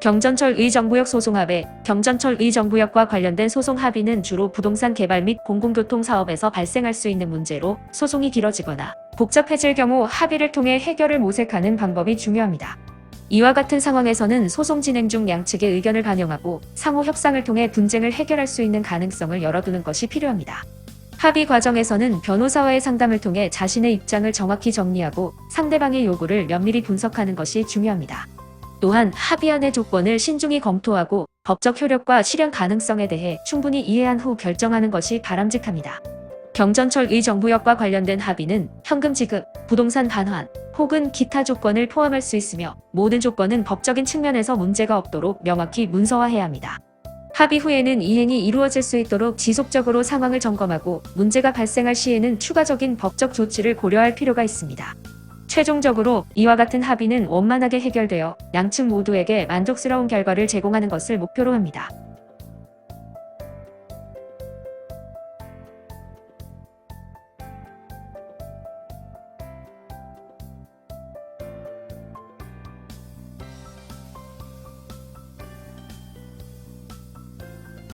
경전철 의정부역 소송합의 경전철 의정부역과 관련된 소송 합의는 주로 부동산 개발 및 공공교통 사업에서 발생할 수 있는 문제로 소송이 길어지거나 복잡해질 경우 합의를 통해 해결을 모색하는 방법이 중요합니다. 이와 같은 상황에서는 소송 진행 중 양측의 의견을 반영하고 상호 협상을 통해 분쟁을 해결할 수 있는 가능성을 열어두는 것이 필요합니다. 합의 과정에서는 변호사와의 상담을 통해 자신의 입장을 정확히 정리하고 상대방의 요구를 면밀히 분석하는 것이 중요합니다. 또한 합의안의 조건을 신중히 검토하고 법적 효력과 실현 가능성에 대해 충분히 이해한 후 결정하는 것이 바람직합니다. 경전철 의 정부역과 관련된 합의는 현금 지급, 부동산 반환, 혹은 기타 조건을 포함할 수 있으며 모든 조건은 법적인 측면에서 문제가 없도록 명확히 문서화해야 합니다. 합의 후에는 이행이 이루어질 수 있도록 지속적으로 상황을 점검하고 문제가 발생할 시에는 추가적인 법적 조치를 고려할 필요가 있습니다. 최종적으로 이와 같은 합의는 원만하게 해결되어 양측 모두에게 만족스러운 결과를 제공하는 것을 목표로 합니다.